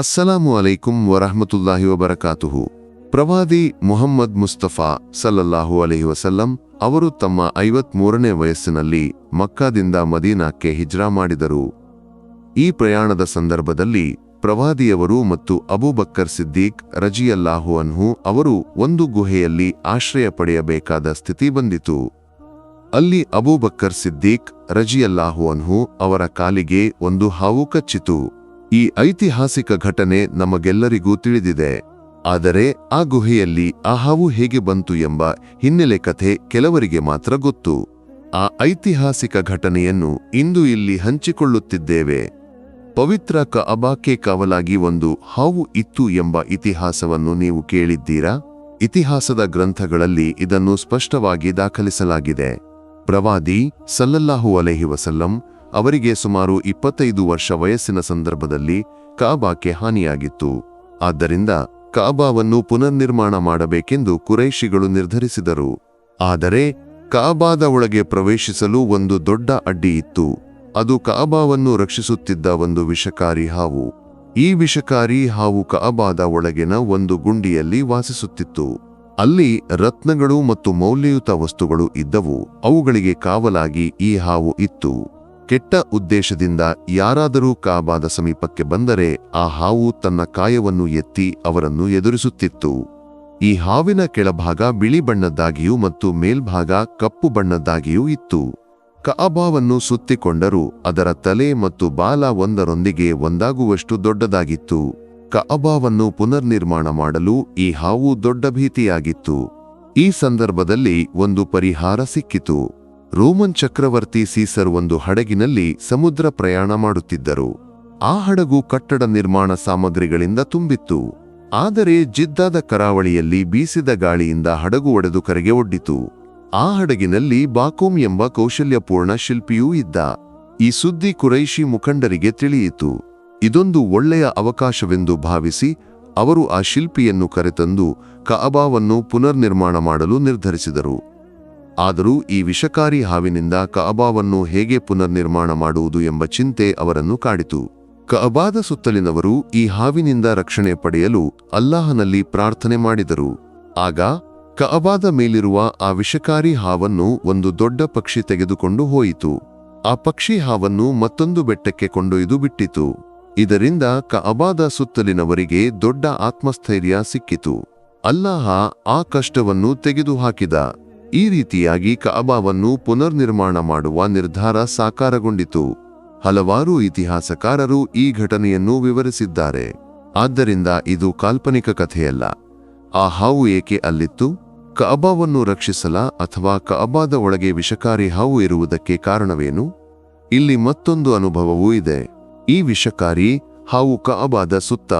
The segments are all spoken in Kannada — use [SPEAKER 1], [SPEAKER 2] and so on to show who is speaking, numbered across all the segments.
[SPEAKER 1] ಅಸ್ಸಲಾಮು ಅಲೈಕುಂ ವರಹಮತುಲ್ಲಾಹಿ ವಬರಕಾತುಹು ಪ್ರವಾದಿ ಮೊಹಮ್ಮದ್ ಮುಸ್ತಫಾ ಸಲ್ಲಲ್ಲಾಹು ಅಲಹಿ ವಸಲ್ಲಂ ಅವರು ತಮ್ಮ ಐವತ್ಮೂರನೇ ವಯಸ್ಸಿನಲ್ಲಿ ಮಕ್ಕಾದಿಂದ ಮದೀನಾಕ್ಕೆ ಹಿಜ್ರಾ ಮಾಡಿದರು. ಈ ಪ್ರಯಾಣದ ಸಂದರ್ಭದಲ್ಲಿ ಪ್ರವಾದಿಯವರು ಮತ್ತು ಅಬೂಬಕ್ಕರ್ ಸಿದ್ದೀಕ್ ರಜಿಯಲ್ಲಾಹು ಅನ್ಹು ಅವರು ಒಂದು ಗುಹೆಯಲ್ಲಿ ಆಶ್ರಯ ಪಡೆಯಬೇಕಾದ ಸ್ಥಿತಿ ಬಂದಿತು. ಅಲ್ಲಿ ಅಬೂಬಕ್ಕರ್ ಸಿದ್ದೀಕ್ ರಜಿಯಲ್ಲಾಹು ಅನ್ಹು ಅವರ ಕಾಲಿಗೆ ಒಂದು ಹಾವು ಕಚ್ಚಿತು. ಈ ಐತಿಹಾಸಿಕ ಘಟನೆ ನಮಗೆಲ್ಲರಿಗೂ ತಿಳಿದಿದೆ. ಆದರೆ ಆ ಗುಹೆಯಲ್ಲಿ ಆ ಹಾವು ಹೇಗೆ ಬಂತು ಎಂಬ ಹಿನ್ನೆಲೆ ಕಥೆ ಕೆಲವರಿಗೆ ಮಾತ್ರ ಗೊತ್ತು. ಆ ಐತಿಹಾಸಿಕ ಘಟನೆಯನ್ನು ಇಂದು ಇಲ್ಲಿ ಹಂಚಿಕೊಳ್ಳುತ್ತಿದ್ದೇವೆ. ಪವಿತ್ರ ಕಅಬಾಕೆ ಕಾವಲಾಗಿ ಒಂದು ಹಾವು ಇತ್ತು ಎಂಬ ಇತಿಹಾಸವನ್ನು ನೀವು ಕೇಳಿದ್ದೀರಾ? ಇತಿಹಾಸದ ಗ್ರಂಥಗಳಲ್ಲಿ ಇದನ್ನು ಸ್ಪಷ್ಟವಾಗಿ ದಾಖಲಿಸಲಾಗಿದೆ. ಪ್ರವಾದಿ, ಸಲ್ಲಲ್ಲಾಹು ಅಲೆಹಿ ವಸಲ್ಲಂ ಅವರಿಗೆ ಸುಮಾರು ಇಪ್ಪತ್ತೈದು ವರ್ಷ ವಯಸ್ಸಿನ ಸಂದರ್ಭದಲ್ಲಿ ಕಾಬಾಕ್ಕೆ ಹಾನಿಯಾಗಿತ್ತು. ಆದ್ದರಿಂದ ಕಾಬಾವನ್ನು ಪುನರ್ನಿರ್ಮಾಣ ಮಾಡಬೇಕೆಂದು ಕುರೈಶಿಗಳು ನಿರ್ಧರಿಸಿದರು. ಆದರೆ ಕಾಬಾದ ಒಳಗೆ ಪ್ರವೇಶಿಸಲು ಒಂದು ದೊಡ್ಡ ಅಡ್ಡಿ ಇತ್ತು. ಅದು ಕಾಬಾವನ್ನು ರಕ್ಷಿಸುತ್ತಿದ್ದ ಒಂದು ವಿಷಕಾರಿ ಹಾವು. ಈ ವಿಷಕಾರಿ ಹಾವು ಕಾಬಾದ ಒಳಗಿನ ಒಂದು ಗುಂಡಿಯಲ್ಲಿ ವಾಸಿಸುತ್ತಿತ್ತು. ಅಲ್ಲಿ ರತ್ನಗಳು ಮತ್ತು ಮೌಲ್ಯಯುತ ವಸ್ತುಗಳು ಇದ್ದವು. ಅವುಗಳಿಗೆ ಕಾವಲಾಗಿ ಈ ಹಾವು ಇತ್ತು. ಕೆಟ್ಟ ಉದ್ದೇಶದಿಂದ ಯಾರಾದರೂ ಕಾಬಾದ ಸಮೀಪಕ್ಕೆ ಬಂದರೆ ಆ ಹಾವು ತನ್ನ ಕಾಯವನ್ನು ಎತ್ತಿ ಅವರನ್ನು ಎದುರಿಸುತ್ತಿತ್ತು. ಈ ಹಾವಿನ ಕೆಳಭಾಗ ಬಿಳಿ ಬಣ್ಣದ್ದಾಗಿಯೂ ಮತ್ತು ಮೇಲ್ಭಾಗ ಕಪ್ಪು ಬಣ್ಣದ್ದಾಗಿಯೂ ಇತ್ತು. ಕಾಬಾವನ್ನು ಸುತ್ತಿಕೊಂಡರೂ ಅದರ ತಲೆ ಮತ್ತು ಬಾಲ ಒಂದರೊಂದಿಗೆ ಒಂದಾಗುವಷ್ಟು ದೊಡ್ಡದಾಗಿತ್ತು. ಕಾಬಾವನ್ನು ಪುನರ್ನಿರ್ಮಾಣ ಮಾಡಲು ಈ ಹಾವು ದೊಡ್ಡ ಭೀತಿಯಾಗಿತ್ತು. ಈ ಸಂದರ್ಭದಲ್ಲಿ ಒಂದು ಪರಿಹಾರ ಸಿಕ್ಕಿತು. ರೋಮನ್ ಚಕ್ರವರ್ತಿ ಸೀಸರ್ ಒಂದು ಹಡಗಿನಲ್ಲಿ ಸಮುದ್ರ ಪ್ರಯಾಣ ಮಾಡುತ್ತಿದ್ದರು. ಆ ಹಡಗು ಕಟ್ಟಡ ನಿರ್ಮಾಣ ಸಾಮಗ್ರಿಗಳಿಂದ ತುಂಬಿತ್ತು. ಆದರೆ ಜಿದ್ದಾದ ಕರಾವಳಿಯಲ್ಲಿ ಬೀಸಿದ ಗಾಳಿಯಿಂದ ಹಡಗು ಒಡೆದು ಕರೆಗೆ ಒಡ್ಡಿತು. ಆ ಹಡಗಿನಲ್ಲಿ ಬಾಕೋಮ್ ಎಂಬ ಕೌಶಲ್ಯಪೂರ್ಣ ಶಿಲ್ಪಿಯೂ ಇದ್ದ. ಈ ಸುದ್ದಿ ಕುರೈಶಿ ಮುಖಂಡರಿಗೆ ತಿಳಿಯಿತು. ಇದೊಂದು ಒಳ್ಳೆಯ ಅವಕಾಶವೆಂದು ಭಾವಿಸಿ ಅವರು ಆ ಶಿಲ್ಪಿಯನ್ನು ಕರೆತಂದು ಕಅಬಾವನ್ನು ಪುನರ್ನಿರ್ಮಾಣ ಮಾಡಲು ನಿರ್ಧರಿಸಿದರು. ಆದರೂ ಈ ವಿಷಕಾರಿ ಹಾವಿನಿಂದ ಕಅಬಾವನ್ನು ಹೇಗೆ ಪುನರ್ನಿರ್ಮಾಣ ಮಾಡುವುದು ಎಂಬ ಚಿಂತೆ ಅವರನ್ನು ಕಾಡಿತು. ಕಅಬಾದ ಸುತ್ತಲಿನವರು ಈ ಹಾವಿನಿಂದ ರಕ್ಷಣೆ ಪಡೆಯಲು ಅಲ್ಲಾಹನಲ್ಲಿ ಪ್ರಾರ್ಥನೆ ಮಾಡಿದರು. ಆಗ ಕಅಬಾದ ಮೇಲಿರುವ ಆ ವಿಷಕಾರಿ ಹಾವನ್ನು ಒಂದು ದೊಡ್ಡ ಪಕ್ಷಿ ತೆಗೆದುಕೊಂಡು ಹೋಯಿತು. ಆ ಪಕ್ಷಿ ಹಾವನ್ನು ಮತ್ತೊಂದು ಬೆಟ್ಟಕ್ಕೆ ಕೊಂಡೊಯ್ದು ಬಿಟ್ಟಿತು. ಇದರಿಂದ ಕಅಬಾದ ಸುತ್ತಲಿನವರಿಗೆ ದೊಡ್ಡ ಆತ್ಮಸ್ಥೈರ್ಯ ಸಿಕ್ಕಿತು. ಅಲ್ಲಾಹ ಆ ಕಷ್ಟವನ್ನು ತೆಗೆದುಹಾಕಿದ. ಈ ರೀತಿಯಾಗಿ ಕಅಬಾವನ್ನು ಪುನರ್ನಿರ್ಮಾಣ ಮಾಡುವ ನಿರ್ಧಾರ ಸಾಕಾರಗೊಂಡಿತು. ಹಲವಾರು ಇತಿಹಾಸಕಾರರು ಈ ಘಟನೆಯನ್ನು ವಿವರಿಸಿದ್ದಾರೆ. ಆದ್ದರಿಂದ ಇದು ಕಾಲ್ಪನಿಕ ಕಥೆಯಲ್ಲ. ಆ ಹಾವು ಏಕೆ ಅಲ್ಲಿತ್ತು? ಕಅಬಾವನ್ನು ರಕ್ಷಿಸಲ ಅಥವಾ ಕಅಬಾದ ಒಳಗೆ ವಿಷಕಾರಿ ಹಾವು ಇರುವುದಕ್ಕೆ ಕಾರಣವೇನು? ಇಲ್ಲಿ ಮತ್ತೊಂದು ಅನುಭವವೂ ಇದೆ. ಈ ವಿಷಕಾರಿ ಹಾವು ಕಅಬಾದ ಸುತ್ತ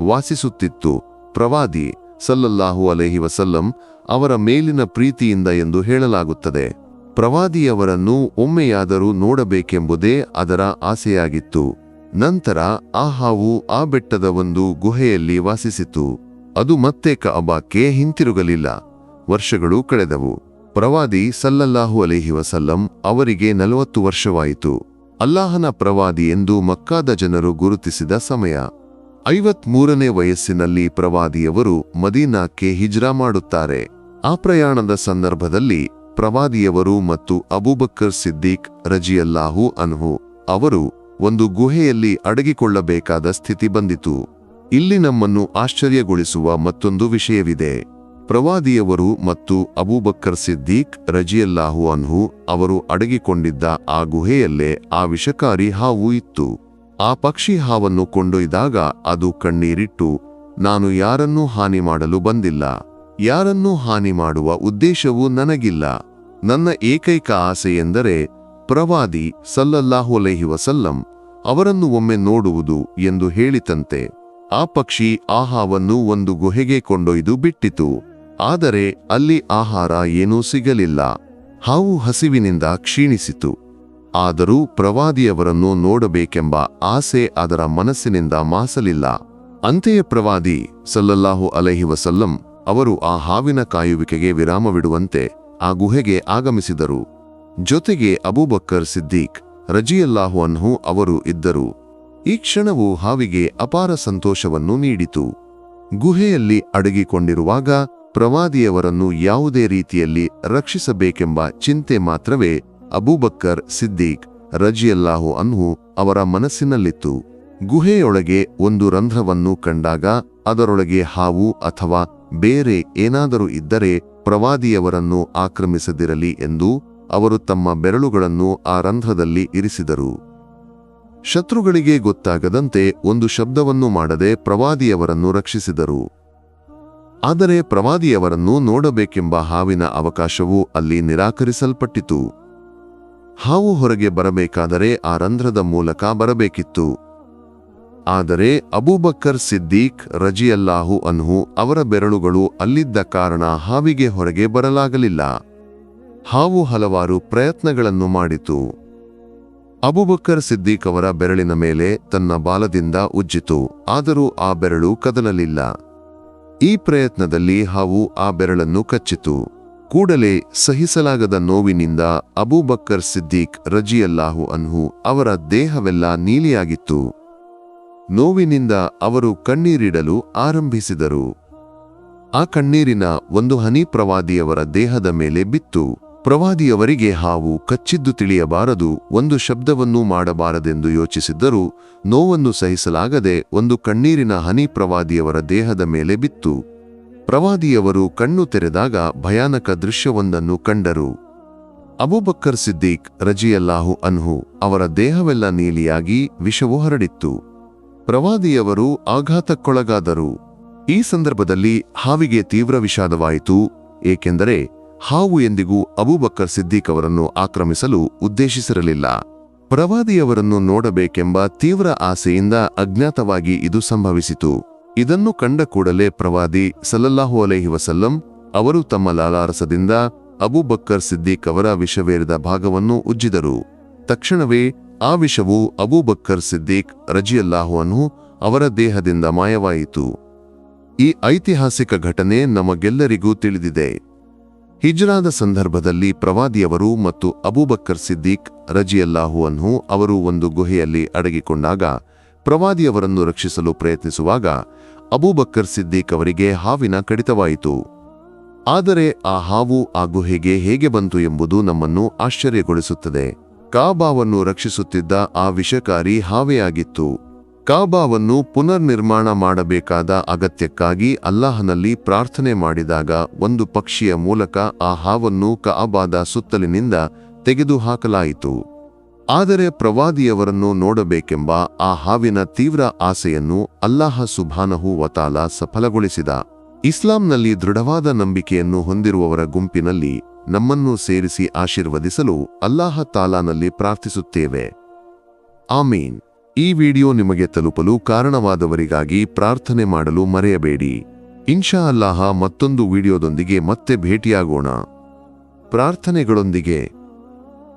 [SPEAKER 1] ವಾಸಿಸುತ್ತಿತ್ತು. ಪ್ರವಾದಿ ಸಲ್ಲಲ್ಲಾಹು ಅಲೈಹಿ ವಸಲ್ಲಂ ಅವರ ಮೇಲಿನ ಪ್ರೀತಿಯಿಂದ ಎಂದು ಹೇಳಲಾಗುತ್ತದೆ. ಪ್ರವಾದಿಯವರನ್ನು ಒಮ್ಮೆಯಾದರೂ ನೋಡಬೇಕೆಂಬುದೇ ಅದರ ಆಸೆಯಾಗಿತ್ತು. ನಂತರ ಆ ಹಾವು ಆ ಬೆಟ್ಟದ ಒಂದು ಗುಹೆಯಲ್ಲಿ ವಾಸಿಸಿತು. ಅದು ಮತ್ತೆ ಕಅಬಾಕ್ಕೆ ಹಿಂತಿರುಗಲಿಲ್ಲ. ವರ್ಷಗಳು ಕಳೆದವು. ಪ್ರವಾದಿ ಸಲ್ಲಲ್ಲಾಹು ಅಲೈಹಿ ವಸಲ್ಲಂ ಅವರಿಗೆ ನಲವತ್ತು ವರ್ಷವಾಯಿತು. ಅಲ್ಲಾಹನ ಪ್ರವಾದಿ ಎಂದು ಮಕ್ಕಾದ ಜನರು ಗುರುತಿಸಿದ ಸಮಯ. ಐವತ್ಮೂರನೇ ವಯಸ್ಸಿನಲ್ಲಿ ಪ್ರವಾದಿಯವರು ಮದೀನಾಕ್ಕೆ ಹಿಜ್ರಾ ಮಾಡುತ್ತಾರೆ. ಆ ಪ್ರಯಾಣದ ಸಂದರ್ಭದಲ್ಲಿ ಪ್ರವಾದಿಯವರು ಮತ್ತು ಅಬೂಬಕ್ಕರ್ ಸಿದ್ದೀಕ್ ರಜಿಯಲ್ಲಾಹು ಅನ್ಹು ಅವರು ಒಂದು ಗುಹೆಯಲ್ಲಿ ಅಡಗಿಕೊಳ್ಳಬೇಕಾದ ಸ್ಥಿತಿ ಬಂದಿತು. ಇಲ್ಲಿ ನಮ್ಮನ್ನು ಆಶ್ಚರ್ಯಗೊಳಿಸುವ ಮತ್ತೊಂದು ವಿಷಯವಿದೆ. ಪ್ರವಾದಿಯವರು ಮತ್ತು ಅಬೂಬಕ್ಕರ್ ಸಿದ್ದೀಕ್ ರಜಿಯಲ್ಲಾಹು ಅನ್ಹು ಅವರು ಅಡಗಿಕೊಂಡಿದ್ದ ಆ ಗುಹೆಯಲ್ಲೇ ಆ ವಿಷಕಾರಿ ಹಾವು ಇತ್ತು. ಆ ಪಕ್ಷಿ ಹಾವನ್ನು ಕೊಂಡೊಯ್ದಾಗ ಅದು ಕಣ್ಣೀರಿಟ್ಟು, ನಾನು ಯಾರನ್ನೂ ಹಾನಿ ಮಾಡಲು ಬಂದಿಲ್ಲ. ಯಾರನ್ನೂ ಹಾನಿ ಮಾಡುವ ಉದ್ದೇಶವೂ ನನಗಿಲ್ಲ. ನನ್ನ ಏಕೈಕ ಆಸೆಯೆಂದರೆ, ಪ್ರವಾದಿ ಸಲ್ಲಲ್ಲಾಹು ಅಲೈಹಿ ವಸಲ್ಲಂ ಅವರನ್ನು ಒಮ್ಮೆ ನೋಡುವುದು ಎಂದು ಹೇಳಿತಂತೆ. ಆ ಪಕ್ಷಿ ಆ ಹಾವನ್ನು ಒಂದು ಗುಹೆಗೆ ಕೊಂಡೊಯ್ದು ಬಿಟ್ಟಿತು. ಆದರೆ ಅಲ್ಲಿ ಆಹಾರ ಏನೂ ಸಿಗಲಿಲ್ಲ. ಹಾವು ಹಸಿವಿನಿಂದ ಕ್ಷೀಣಿಸಿತು. ಆದರೂ ಪ್ರವಾದಿಯವರನ್ನು ನೋಡಬೇಕೆಂಬ ಆಸೆ ಅದರ ಮನಸ್ಸಿನಿಂದ ಮಾಸಲಿಲ್ಲ. ಅಂತೆಯೇ ಪ್ರವಾದಿ ಸಲ್ಲಲ್ಲಾಹು ಅಲೈಹಿ ವಸಲ್ಲಂ ಅವರು ಆ ಹಾವಿನ ಕಾಯುವಿಕೆಗೆ ವಿರಾಮವಿಡುವಂತೆ ಆ ಗುಹೆಗೆ ಆಗಮಿಸಿದರು. ಜೊತೆಗೆ ಅಬೂಬಕ್ಕರ್ ಸಿದ್ದೀಕ್ ರಜಿಯಲ್ಲಾಹು ಅನ್ಹು ಅವರು ಇದ್ದರು. ಈ ಕ್ಷಣವು ಹಾವಿಗೆ ಅಪಾರ ಸಂತೋಷವನ್ನು ನೀಡಿತು. ಗುಹೆಯಲ್ಲಿ ಅಡಗಿಕೊಂಡಿರುವಾಗ ಪ್ರವಾದಿಯವರನ್ನು ಯಾವುದೇ ರೀತಿಯಲ್ಲಿ ರಕ್ಷಿಸಬೇಕೆಂಬ ಚಿಂತೆ ಮಾತ್ರವೇ ಅಬೂಬಕ್ಕರ್ ಸಿದ್ದೀಕ್ ರಜಿಯಲ್ಲಾಹು ಅನ್ಹು ಅವರ ಮನಸ್ಸಿನಲ್ಲಿತ್ತು. ಗುಹೆಯೊಳಗೆ ಒಂದು ರಂಧ್ರವನ್ನು ಕಂಡಾಗ ಅದರೊಳಗೆ ಹಾವು ಅಥವಾ ಬೇರೆ ಏನಾದರೂ ಇದ್ದರೆ ಪ್ರವಾದಿಯವರನ್ನು ಆಕ್ರಮಿಸದಿರಲಿ ಎಂದು ಅವರು ತಮ್ಮ ಬೆರಳುಗಳನ್ನು ಆ ರಂಧ್ರದಲ್ಲಿ ಇರಿಸಿದರು. ಶತ್ರುಗಳಿಗೆ ಗೊತ್ತಾಗದಂತೆ ಒಂದು ಶಬ್ದವನ್ನು ಮಾಡದೆ ಪ್ರವಾದಿಯವರನ್ನು ರಕ್ಷಿಸಿದರು. ಆದರೆ ಪ್ರವಾದಿಯವರನ್ನು ನೋಡಬೇಕೆಂಬ ಹಾವಿನ ಅವಕಾಶವು ಅಲ್ಲಿ ನಿರಾಕರಿಸಲ್ಪಟ್ಟಿತು. ಹಾವು ಹೊರಗೆ ಬರಬೇಕಾದರೆ ಆ ರಂಧ್ರದ ಮೂಲಕ ಬರಬೇಕಿತ್ತು. ಆದರೆ ಅಬೂಬಕ್ಕರ್ ಸಿದ್ದೀಕ್ ರಜಿಯಲ್ಲಾಹು ಅನ್ಹು ಅವರ ಬೆರಳುಗಳು ಅಲ್ಲಿದ್ದ ಕಾರಣ ಹಾವಿಗೆ ಹೊರಗೆ ಬರಲಾಗಲಿಲ್ಲ. ಹಾವು ಹಲವಾರು ಪ್ರಯತ್ನಗಳನ್ನು ಮಾಡಿತು. ಅಬುಬಕ್ಕರ್ ಸಿದ್ದೀಕ್ ಅವರ ಬೆರಳಿನ ಮೇಲೆ ತನ್ನ ಬಾಲದಿಂದ ಉಜ್ಜಿತು, ಆದರೂ ಆ ಬೆರಳು ಕದಲಲಿಲ್ಲ. ಈ ಪ್ರಯತ್ನದಲ್ಲಿ ಹಾವು ಆ ಬೆರಳನ್ನು ಕಚ್ಚಿತು. ಕೂಡಲೇ ಸಹಿಸಲಾಗದ ನೋವಿನಿಂದ ಅಬೂಬಕ್ಕರ್ ಸಿದ್ದೀಕ್ ರಜಿಯಲ್ಲಾಹು ಅನ್ಹು ಅವರ ದೇಹವೆಲ್ಲ ನೀಲಿಯಾಗಿತ್ತು. ನೋವಿನಿಂದ ಅವರು ಕಣ್ಣೀರಿಡಲು ಆರಂಭಿಸಿದರು. ಆ ಕಣ್ಣೀರಿನ ಒಂದು ಹನಿ ಪ್ರವಾದಿಯವರ ದೇಹದ ಮೇಲೆ ಬಿತ್ತು. ಪ್ರವಾದಿಯವರಿಗೆ ಹಾವು ಕಚ್ಚಿದ್ದು ತಿಳಿಯಬಾರದು, ಒಂದು ಶಬ್ದವನ್ನೂ ಮಾಡಬಾರದೆಂದು ಯೋಚಿಸಿದ್ದರೂ ನೋವನ್ನು ಸಹಿಸಲಾಗದೆ ಒಂದು ಕಣ್ಣೀರಿನ ಹನಿ ಪ್ರವಾದಿಯವರ ದೇಹದ ಮೇಲೆ ಬಿತ್ತು. ಪ್ರವಾದಿಯವರು ಕಣ್ಣು ತೆರೆದಾಗ ಭಯಾನಕ ದೃಶ್ಯವೊಂದನ್ನು ಕಂಡರು. ಅಬೂಬಕ್ಕರ್ ಸಿದ್ದೀಕ್ ರಜಿಯಲ್ಲಾಹು ಅನ್ಹು ಅವರ ದೇಹವೆಲ್ಲ ನೀಲಿಯಾಗಿ ವಿಷವು ಹರಡಿತ್ತು. ಪ್ರವಾದಿಯವರು ಆಘಾತಕ್ಕೊಳಗಾದರು. ಈ ಸಂದರ್ಭದಲ್ಲಿ ಹಾವಿಗೆ ತೀವ್ರ ವಿಷಾದವಾಯಿತು, ಏಕೆಂದರೆ ಹಾವು ಎಂದಿಗೂ ಅಬೂಬಕ್ಕರ್ ಸಿದ್ದೀಕ್ ಅವರನ್ನು ಆಕ್ರಮಿಸಲು ಉದ್ದೇಶಿಸಿರಲಿಲ್ಲ. ಪ್ರವಾದಿಯವರನ್ನು ನೋಡಬೇಕೆಂಬ ತೀವ್ರ ಆಸೆಯಿಂದ ಅಜ್ಞಾತವಾಗಿ ಇದು ಸಂಭವಿಸಿತು. ಇದನ್ನು ಕಂಡ ಕೂಡಲೇ ಪ್ರವಾದಿ ಸಲ್ಲಲ್ಲಾಹು ಅಲೈಹಿ ವಸಲ್ಲಂ ಅವರು ತಮ್ಮ ಲಾಲಾರಸದಿಂದ ಅಬೂಬಕ್ಕರ್ ಸಿದ್ದೀಕ್ ಅವರ ವಿಷವೇರಿದ ಭಾಗವನ್ನು ಉಜ್ಜಿದರು. ತಕ್ಷಣವೇ ಆ ವಿಷವು ಅಬೂಬಕ್ಕರ್ ಸಿದ್ದೀಕ್ ರಜಿಯಲ್ಲಾಹು ಅನ್ಹು ಅವರ ದೇಹದಿಂದ ಮಾಯವಾಯಿತು. ಈ ಐತಿಹಾಸಿಕ ಘಟನೆ ನಮಗೆಲ್ಲರಿಗೂ ತಿಳಿದಿದೆ. ಹಿಜ್ರಾದ ಸಂದರ್ಭದಲ್ಲಿ ಪ್ರವಾದಿಯವರು ಮತ್ತು ಅಬೂಬಕ್ಕರ್ ಸಿದ್ದೀಕ್ ರಜಿಯಲ್ಲಾಹುವನ್ನು ಅವರು ಒಂದು ಗುಹೆಯಲ್ಲಿ ಅಡಗಿಕೊಂಡಾಗ ಪ್ರವಾದಿಯವರನ್ನು ರಕ್ಷಿಸಲು ಪ್ರಯತ್ನಿಸುವಾಗ ಅಬೂಬಕ್ಕರ್ ಸಿದ್ದೀಕ್ ಅವರಿಗೆ ಹಾವಿನ ಕಡಿತವಾಯಿತು. ಆದರೆ ಆ ಹಾವು ಆ ಗುಹೆಗೆ ಹೇಗೆ ಬಂತು ಎಂಬುದು ನಮ್ಮನ್ನು ಆಶ್ಚರ್ಯಗೊಳಿಸುತ್ತದೆ. ಕಾಬಾವನ್ನು ರಕ್ಷಿಸುತ್ತಿದ್ದ ಆ ವಿಷಕಾರಿ ಹಾವೆಯಾಗಿತ್ತು. ಆಗಿತ್ತು ಕಾಬಾವನ್ನು ಪುನರ್ನಿರ್ಮಾಣ ಮಾಡಬೇಕಾದ ಅಗತ್ಯಕ್ಕಾಗಿ ಅಲ್ಲಾಹನಲ್ಲಿ ಪ್ರಾರ್ಥನೆ ಮಾಡಿದಾಗ ಒಂದು ಪಕ್ಷಿಯ ಮೂಲಕ ಆ ಹಾವನ್ನು ಕಾಬಾದ ಸುತ್ತಲಿನಿಂದ ತೆಗೆದುಹಾಕಲಾಯಿತು. ಆದರೆ ಪ್ರವಾದಿಯವರನ್ನು ನೋಡಬೇಕೆಂಬ ಆ ಹಾವಿನ ತೀವ್ರ ಆಸೆಯನ್ನು ಅಲ್ಲಾಹ ಸುಭಾನಹು ವತಾಲ ಸಫಲಗೊಳಿಸಿದ. ಇಸ್ಲಾಂನಲ್ಲಿ ದೃಢವಾದ ನಂಬಿಕೆಯನ್ನು ಹೊಂದಿರುವವರ ಗುಂಪಿನಲ್ಲಿ ನಮ್ಮನ್ನು ಸೇರಿಸಿ ಆಶೀರ್ವದಿಸಲು ಅಲ್ಲಾಹ ತಾಲಾನಲ್ಲಿ ಪ್ರಾರ್ಥಿಸುತ್ತೇವೆ. ಆಮೀನ್. ಈ ವಿಡಿಯೋ ನಿಮಗೆ ತಲುಪಲು ಕಾರಣವಾದವರಿಗಾಗಿ ಪ್ರಾರ್ಥನೆ ಮಾಡಲು ಮರೆಯಬೇಡಿ. ಇನ್ಶಾ ಅಲ್ಲಾಹ ಮತ್ತೊಂದು ವಿಡಿಯೋದೊಂದಿಗೆ ಮತ್ತೆ ಭೇಟಿಯಾಗೋಣ. ಪ್ರಾರ್ಥನೆಗಳೊಂದಿಗೆ